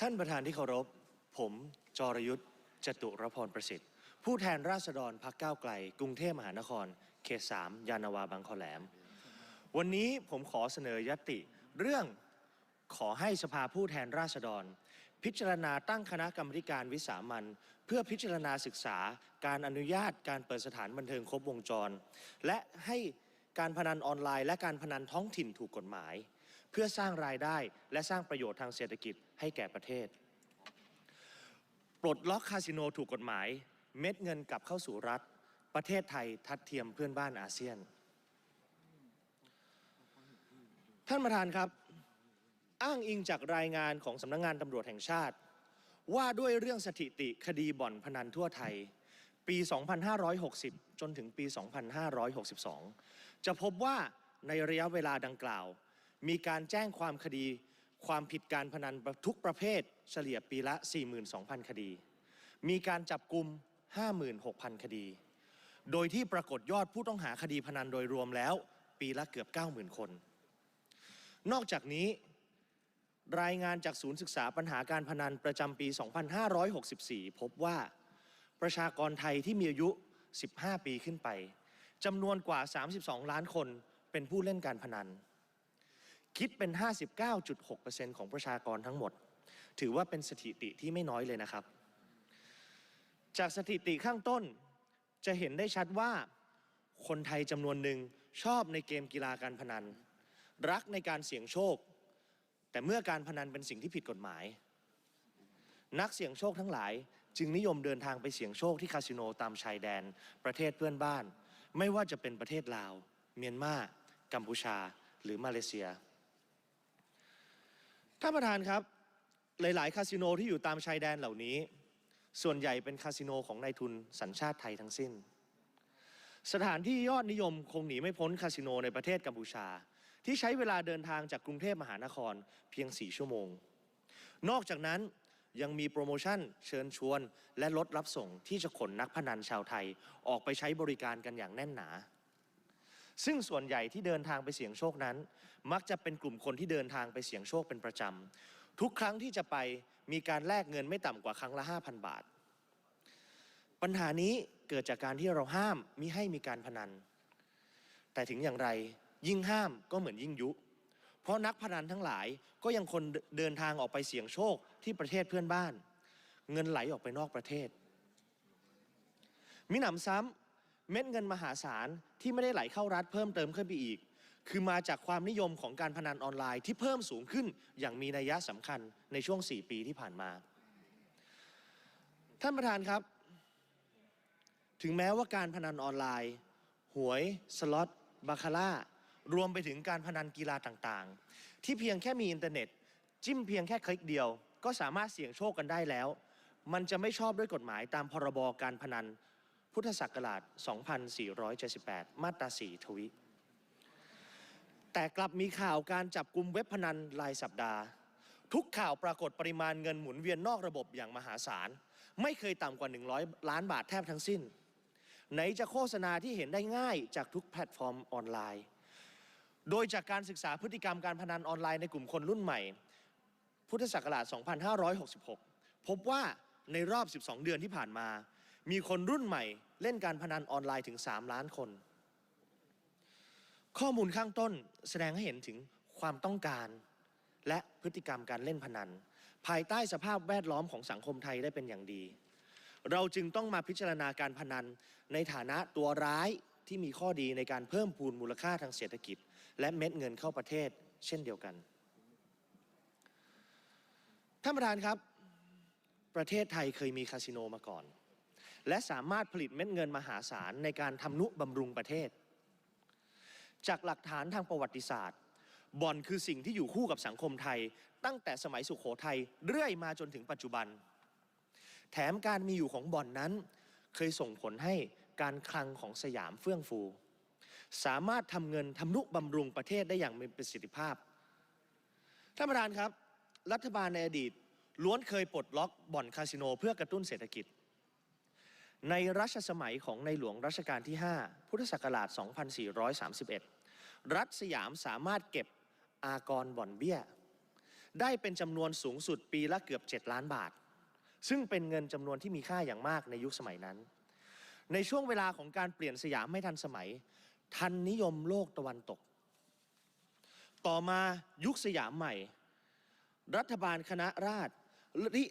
ท่านประธานที่เคารพ ผมจรยุทธ์จตุรพรประสิทธิ์ ผู้แทนราษฎรพักก้าวไกล กรุงเทพมหานคร เขต3ยานาวาบางคอแหลม วันนี้ผมขอเสนอยติเรื่องขอให้สภาผู้แทนราษฎร พิจารณาตั้งคณะกรรมการวิสามันเพื่อพิจารณาศึกษา การอนุญาตการเปิดสถานบันเทิงครบวงจร และให้การพนันออนไลน์ และการพนันท้องถิ่นถูกกฎหมาย พื่อสร้างรายได้และสร้างประโยชน์ทางเศรษฐกิจให้แก่ประเทศ ปลดล็อกคาสิโนถูกกฎหมาย เม็ดเงินกลับเข้าสู่รัฐ ประเทศไทยทัดเทียมเพื่อนบ้านอาเซียน ท่านประธานครับ อ้างอิงจากรายงานของสำนักงงานตำรวจแห่งชาติ ว่าด้วยเรื่องสถิติคดีบ่อนพนันทั่วไทย ปี 2560 จนถึงปี 2562 จะพบว่าในระยะเวลาดังกล่าว มีการแจ้งความคดี ความผิดการพนันทุกประเภท เฉลี่ยปีละ 42,000 คดี มีการจับกลุ่ม56,000 คดี โดยที่ปรากฏยอดผู้ต้องหาคดีพนันโดยรวมแล้ว ปีละเกือบ 90,000 คน นอกจากนี้ รายงานจากศูนย์ศึกษาปัญหาการพนันประจำปี 2564 พบว่าประชากรไทยที่มีอายุ 15 ปีขึ้นไปจำนวนกว่า 32 ล้านคนเป็นผู้เล่นการพนัน คิดเป็น 59.6%ของประชากรทั้งหมด ถือว่าเป็นสถิติที่ไม่น้อยเลยนะครับ จากสถิติข้างต้นจะเห็นได้ชัดว่าคนไทยจำนวนหนึ่งชอบในเกมกีฬาการพนัน รักในการเสี่ยงโชค แต่เมื่อการพนันเป็นสิ่งที่ผิดกฎหมาย นักเสี่ยงโชคทั้งหลาย จึงนิยมเดินทางไปเสี่ยงโชคที่คาสิโนตามชายแดน ประเทศเพื่อนบ้าน ไม่ว่าจะเป็นประเทศลาว เมียนมากัมพูชา หรือมาเลเซีย ท่านประธานครับ หลาย ๆ คาสิโนที่อยู่ตามชายแดนเหล่านี้ ส่วนใหญ่เป็นคาสิโนของนายทุนสัญชาติไทยทั้งสิ้น สถานที่ยอดนิยมคงหนีไม่พ้นคาสิโนในประเทศกัมพูชา ที่ใช้เวลาเดินทางจากกรุงเทพมหานครเพียง 4 ชั่วโมง นอกจากนั้นยังมีโปรโมชั่นเชิญชวน และลดรับส่งที่จะขนนักพนันชาวไทยออกไปใช้บริการกันอย่างแน่นหนา ซึ่งส่วนใหญ่ที่เดินทางไปเสี่ยงโชคนั้น มักจะเป็นกลุ่มคนที่เดินทางไปเสี่ยงโชคเป็นประจำทุกครั้งที่จะไปมีการแลกเงินไม่ต่ำกว่าครั้งละ 5,000 บาท ปัญหานี้เกิดจากการที่เราห้ามมิให้มีการพนัน แต่ถึงอย่างไรยิ่งห้ามก็เหมือนยิ่งยุ เพราะนักพนันทั้งหลายก็ยังคนเดินทางออกไปเสี่ยงโชคที่ประเทศเพื่อนบ้าน เงินไหลออกไปนอกประเทศมิหนำซ้ำ เม็ดเงินมหาศาลที่ไม่ได้ไหลเข้ารัฐเพิ่มเติมขึ้นไปอีก คือมาจากความนิยมของการพนันออนไลน์ที่เพิ่มสูงขึ้นอย่างมีนัยสำคัญในช่วง 4 ปีที่ผ่านมา ท่านประธานครับ ถึงแม้ว่าการพนันออนไลน์ หวย สล็อตบาคาร่ารวมไปถึงการพนันกีฬาต่างๆ ที่เพียงแค่มีอินเทอร์เน็ต จิ้มเพียงแค่คลิกเดียว ก็สามารถเสี่ยงโชคกันได้แล้ว มันจะไม่ชอบด้วยกฎหมายตามพรบการพนัน พุทธศักราช 2478 มาตรา4ทวิแต่กลับมีข่าวการจับกลุ่มเว็บพนันรายสัปดาห์ ทุกข่าวปรากฏปริมาณเงินหมุนเวียนนอกระบบอย่างมหาศาล ไม่เคยต่ำกว่า 100 ล้านบาทแทบทั้งสิ้น ไหนจะโฆษณาที่เห็นได้ง่ายจากทุกแพลตฟอร์มออนไลน์ โดยจากการศึกษาพฤติกรรมการพนันออนไลน์ในกลุ่มคนรุ่นใหม่ พุทธศักราช 2566 พบว่าในรอบ 12 เดือนที่ผ่านมา มีคนรุ่นใหม่ เล่นการพนันออนไลน์ถึง 3 ล้านคน ข้อมูลข้างต้นแสดงให้เห็นถึงความต้องการและพฤติกรรมการเล่นพนัน ภายใต้สภาพแวดล้อมของสังคมไทยได้เป็นอย่างดี เราจึงต้องมาพิจารณาการพนันในฐานะตัวร้ายที่มีข้อดีในการเพิ่มพูนมูลค่าทางเศรษฐกิจ และเม็ดเงินเข้าประเทศ เช่นเดียวกันท่านประธานครับ ประเทศไทยเคยมีคาสิโนมาก่อน และสามารถผลิตเม็ดเงินมหาศาลในการทำนุบำรุงประเทศ จากหลักฐานทางประวัติศาสตร์บ่อนคือสิ่งที่อยู่คู่กับสังคมไทย ตั้งแต่สมัยสุขโขทัยเรื่อยมาจนถึงปัจจุบัน แถมการมีอยู่ของบ่อนนั้น เคยส่งผลให้การคลังของสยามเฟื่องฟู สามารถทำเงินทำนุบำรุงประเทศได้อย่างมีประสิทธิภาพท่านประธานครับ รัฐบาลในอดีตล้วนเคยปลดล็อกบ่อนคาสิโนเพื่อกระตุ้นเศรษฐกิจ ในรัชสมัยของในหลวงรัชกาลที่ 5 พุทธศักราช 2431 รัฐสยามสามารถเก็บอากรบ่อนเบี้ย ได้เป็นจำนวนสูงสุดปีละเกือบ 7 ล้านบาท ซึ่งเป็นเงินจำนวนที่มีค่าอย่างมากในยุคสมัยนั้น ในช่วงเวลาของการเปลี่ยนสยามไม่ทันสมัย ทันนิยมโลกตะวันตก ต่อมายุคสยามใหม่ รัฐบาลคณะราษฎร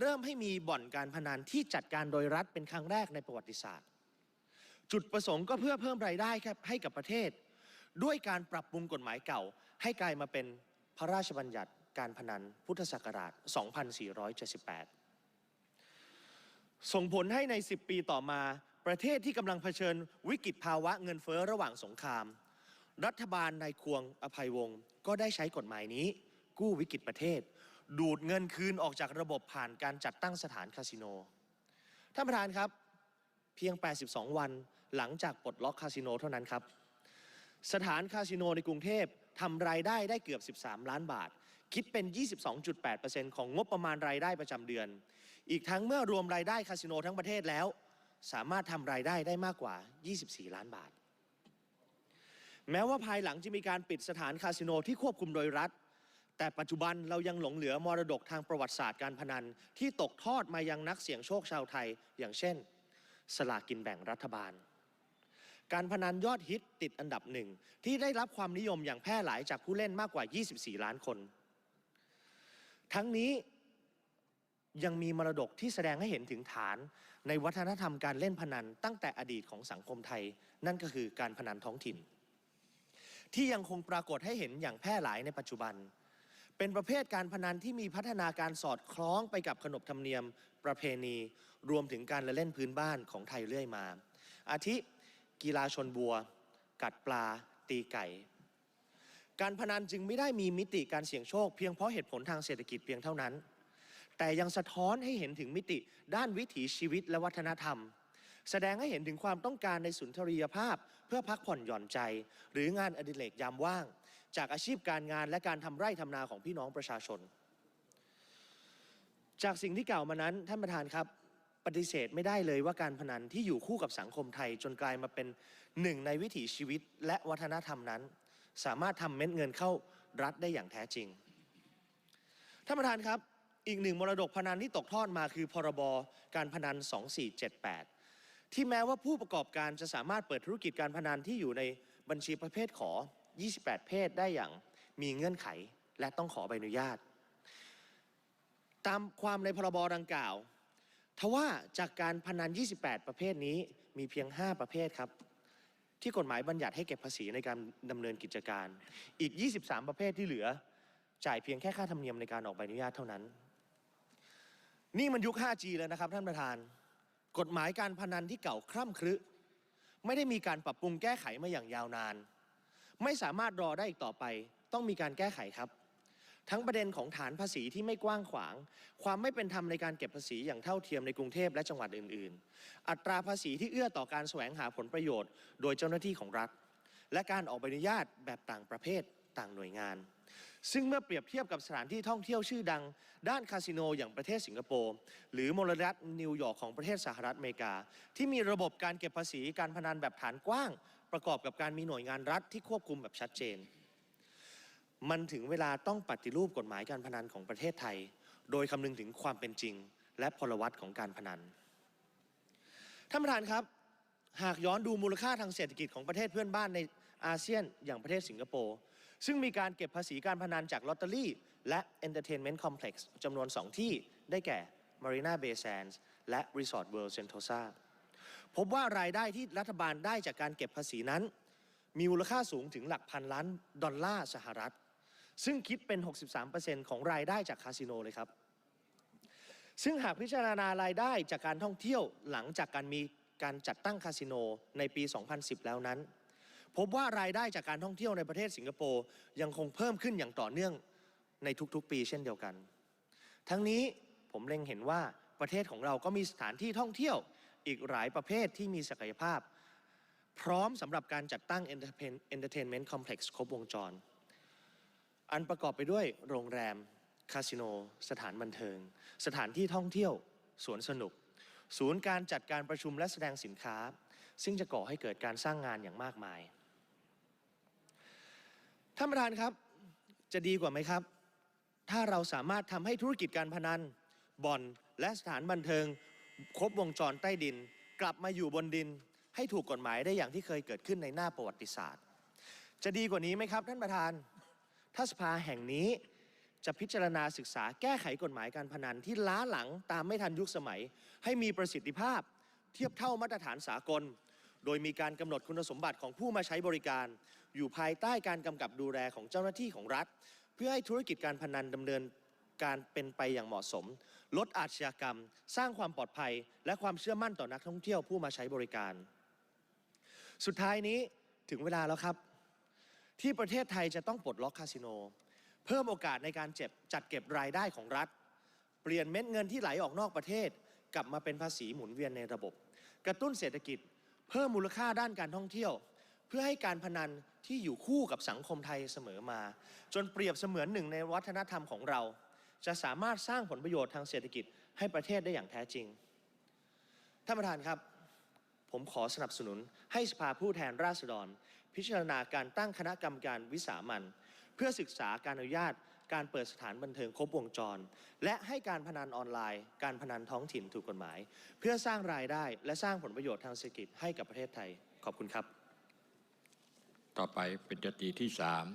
เริ่มให้มีบ่อนการพนันที่จัดการโดยรัฐเป็นครั้งแรกในประวัติศาสตร์ จุดประสงค์ก็เพื่อเพิ่มรายได้ครับให้กับประเทศ ด้วยการปรับปรุงกฎหมายเก่า ให้กลายมาเป็นพระราชบัญญัติการพนันพุทธศักราช 2478 ส่งผลให้ใน 10 ปีต่อมาประเทศที่กำลังเผชิญวิกฤตภาวะเงินเฟ้อระหว่างสงคราม รัฐบาลนายควงอภัยวงศ์ก็ได้ใช้กฎหมายนี้ กู้วิกฤตประเทศ ดูดเงินคืนออกจากระบบผ่านการจัดตั้งสถานคาสิโน ท่านประธานครับ เพียง 82 วันหลังจากปลดล็อกคาสิโนเท่านั้นครับ สถานคาสิโนในกรุงเทพทำรายได้ได้เกือบ 13 ล้านบาท คิดเป็น 22.8%ของงบประมาณรายได้ประจำเดือน อีกทั้งเมื่อรวมรายได้คาสิโนทั้งประเทศแล้ว สามารถทำรายได้ได้มากกว่า 24 ล้านบาท แม้ว่าภายหลังจะมีการปิดสถานคาสิโนที่ควบคุมโดยรัฐ แต่ปัจจุบันเรายังหลงเหลือมรดกทางประวัติศาสตร์การพนัน ที่ตกทอดมายังนักเสี่ยงโชคชาวไทย อย่างเช่น สลากินแบ่งรัฐบาล การพนันยอดฮิตติดอันดับหนึ่ง ที่ได้รับความนิยมอย่างแพร่หลายจากผู้เล่นมากกว่า 24 ล้านคน ทั้งนี้ยังมีมรดกที่แสดงให้เห็นถึงฐานในวัฒนธรรมการเล่นพนันตั้งแต่อดีตของสังคมไทย นั่นก็คือการพนันท้องถิ่น ที่ยังคงปรากฏให้เห็นอย่างแพร่หลายในปัจจุบัน เป็นประเภทการพนันที่มีพัฒนาการสอดคล้องไปกับขนบธรรมเนียมประเพณี รวมถึงการละเล่นพื้นบ้านของไทยเรื่อยมา อาทิกีฬาชนบัว กัดปลา ตีไก่ การพนันจึงไม่ได้มีมิติการเสี่ยงโชค เพียงเพราะเหตุผลทางเศรษฐกิจเพียงเท่านั้น แต่ยังสะท้อนให้เห็นถึงมิติด้านวิถีชีวิตและวัฒนธรรม แสดงให้เห็นถึงความต้องการในสุนทรียภาพ เพื่อพักผ่อนหย่อนใจ หรืองานอดิเรกยามว่าง จากอาชีพการงานและการทำไร่ทำนาของพี่น้องประชาชน จากสิ่งที่กล่าวมานั้นท่านประธานครับปฏิเสธไม่ได้เลยว่าการพนันที่อยู่คู่กับสังคมไทยจนกลายมาเป็นหนึ่งในวิถีชีวิตและวัฒนธรรมนั้น สามารถทำเม็ดเงินเข้ารัฐได้อย่างแท้จริงท่านประธานครับอีกหนึ่งมรดกพนันที่ตกทอดมาคือพรบการพนัน 2478 ที่แม้ว่าผู้ประกอบการจะสามารถเปิดธุรกิจการพนันที่อยู่ในบัญชีประเภทขอ 28 เพศได้อย่างมีเงื่อนไขและต้องขอใบอนุญาต ตามความในพรบดังกล่าว ทว่าจากการพนัน 28 ประเภทนี้มีเพียง 5 ประเภทครับ ที่กฎหมายบัญญัติให้เก็บภาษีในการดำเนินกิจการ อีก 23 ประเภทที่เหลือ จ่ายเพียงแค่ค่าธรรมเนียมในการออกใบอนุญาตเท่านั้น นี่มันยุค 5G แล้วนะครับท่านประธาน กฎหมายการพนันที่เก่าคร่ำครึ ไม่ได้มีการปรับปรุงแก้ไขมาอย่างยาวนาน ไม่สามารถรอได้อีกต่อไป ต้องมีการแก้ไขครับ ทั้งประเด็นของฐานภาษีที่ไม่กว้างขวาง ความไม่เป็นธรรมในการเก็บภาษีอย่างเท่าเทียมในกรุงเทพและจังหวัดอื่น ๆ อัตราภาษีที่เอื้อต่อการแสวงหาผลประโยชน์ โดยเจ้าหน้าที่ของรัฐ และการออกใบอนุญาตแบบต่างประเภทต่างหน่วยงาน ซึ่งเมื่อเปรียบเทียบกับสถานที่ท่องเที่ยวชื่อดัง ด้านคาสิโนอย่างประเทศสิงคโปร์หรือมลรัฐนิวยอร์กของประเทศสหรัฐอเมริกา ที่มีระบบการเก็บภาษีการพนันแบบฐานกว้าง ประกอบกับการมีหน่วยงานรัฐที่ควบคุมแบบชัดเจน มันถึงเวลาต้องปฏิรูปกฎหมายการพนันของประเทศไทย โดยคำนึงถึงความเป็นจริง และพลวัตของการพนันท่านประธานครับ หากย้อนดูมูลค่าทางเศรษฐกิจของประเทศเพื่อนบ้านในอาเซียนอย่างประเทศสิงคโปร์ซึ่งมีการเก็บภาษีการพนันจากลอตเตอรี่ และ Entertainment Complex จำนวน 2 ที่ได้แก่ Marina Bay Sands และ Resort World Sentosa พบว่ารายได้ที่รัฐบาลได้จากการเก็บภาษีนั้น มีมูลค่าสูงถึงหลักพันล้านดอลลาร์สหรัฐ ซึ่งคิดเป็น 63%ของรายได้จากคาสิโนเลยครับ ซึ่งหากพิจารณารายได้จากการท่องเที่ยวหลังจากการมีการจัดตั้งคาสิโนในปี 2010 แล้วนั้น พบว่ารายได้จากการท่องเที่ยวในประเทศสิงคโปร์ยังคงเพิ่มขึ้นอย่างต่อเนื่องในทุกๆ ปีเช่นเดียวกัน ทั้งนี้ผมเล็งเห็นว่าประเทศของเราก็มีสถานที่ท่องเที่ยว อีกหลายประเภทที่มีศักยภาพ พร้อมสำหรับการจัดตั้ง Entertainment Complex ครบวงจร อันประกอบไปด้วยโรงแรม คาสิโน สถานบันเทิง สถานที่ท่องเที่ยว สวนสนุก ศูนย์การจัดการประชุมและแสดงสินค้า ซึ่งจะก่อให้เกิดการสร้างงานอย่างมากมาย ท่านประธานครับ จะดีกว่าไหมครับ ถ้าเราสามารถทำให้ธุรกิจการพนันบ่อนและสถานบันเทิง ครบวงจรใต้ดิน กลับมาอยู่บนดิน ให้ถูกกฎหมายได้อย่างที่เคยเกิดขึ้นในหน้าประวัติศาสตร์ จะดีกว่านี้ไหมครับท่านประธาน ถ้าสภาแห่งนี้จะพิจารณาศึกษาแก้ไขกฎหมายการพนันที่ล้าหลังตามไม่ทันยุคสมัย ให้มีประสิทธิภาพ เทียบเท่ามาตรฐานสากล โดยมีการกำหนดคุณสมบัติของผู้มาใช้บริการ อยู่ภายใต้การกำกับดูแลของเจ้าหน้าที่ของรัฐ เพื่อให้ธุรกิจการพนันดำเนินการเป็นไปอย่างเหมาะสม ลดอาชญากรรม สร้างความปลอดภัย และความเชื่อมั่นต่อนักท่องเที่ยวผู้มาใช้บริการ สุดท้ายนี้ถึงเวลาแล้วครับ ที่ประเทศไทยจะต้องปลดล็อกคาสิโน เพิ่มโอกาสในการเจ็บจัดเก็บรายได้ของรัฐ เปลี่ยนเม็ดเงินที่ไหลออกนอกประเทศ กลับมาเป็นภาษีหมุนเวียนในระบบ กระตุ้นเศรษฐกิจ เพิ่มมูลค่าด้านการท่องเที่ยว เพื่อให้การพนันที่อยู่คู่กับสังคมไทยเสมอมา จนเปรียบเสมือนหนึ่งในวัฒนธรรมของเรา จะสามารถสร้างผลประโยชน์ทางเศรษฐกิจให้ประเทศได้อย่างแท้จริง ท่านประธานครับ ผมขอสนับสนุนให้สภาผู้แทนราษฎร พิจารณาการตั้งคณะกรรมการวิสามันเพื่อศึกษาการอนุญาต การเปิดสถานบันเทิงครบวงจร และให้การพนันออนไลน์ การพนันท้องถิ่นถูกกฎหมาย เพื่อสร้างรายได้และสร้างผลประโยชน์ทางเศรษฐกิจให้กับประเทศไทย ขอบคุณครับ ต่อไปเป็นยติที่สาม